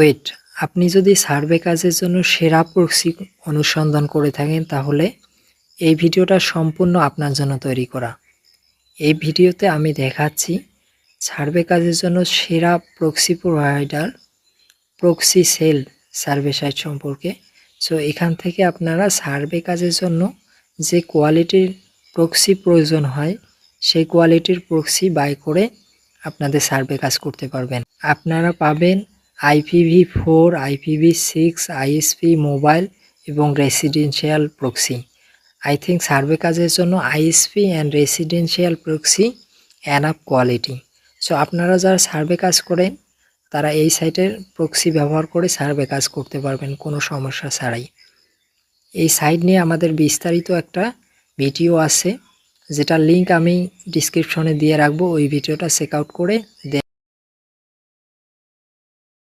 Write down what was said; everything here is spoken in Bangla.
ওয়েট আপনি যদি সার্ভে কাজের জন্য সেরা প্রক্সি অনুসন্ধান করে থাকেন, তাহলে এই ভিডিওটা সম্পূর্ণ আপনার জন্য তৈরি করা। এই ভিডিওতে আমি দেখাচ্ছি সার্ভে কাজের জন্য সেরা proxy provider proxy sell survey site সম্পর্কে। সো এখান থেকে আপনারা সার্ভে কাজের জন্য যে কোয়ালিটির প্রক্সি প্রয়োজন হয়, সেই কোয়ালিটির প্রক্সি বাই করে আপনাদের সার্ভে কাজ করতে পারবেন। আপনারা পাবেন IPv four, IPv six, ISP mobile এবং residential proxy. I think survey কাজের জন্য ISP and residential proxy an up quality. So আপনারা যারা সার্ভে কাজ করেন, তারা এই সাইটের প্রক্সি ব্যবহার করে সার্ভে কাজ করতে পারবেন, কোনো সমস্যা ছাড়াই। এই সাইট নিয়ে আমাদের বিস্তারিত একটা ভিডিও আছে যেটা লিংক আমি ডিসক্রিপশনে দিয়ে রাখব, ওই ভিডিওটা চেক আউট করে দেন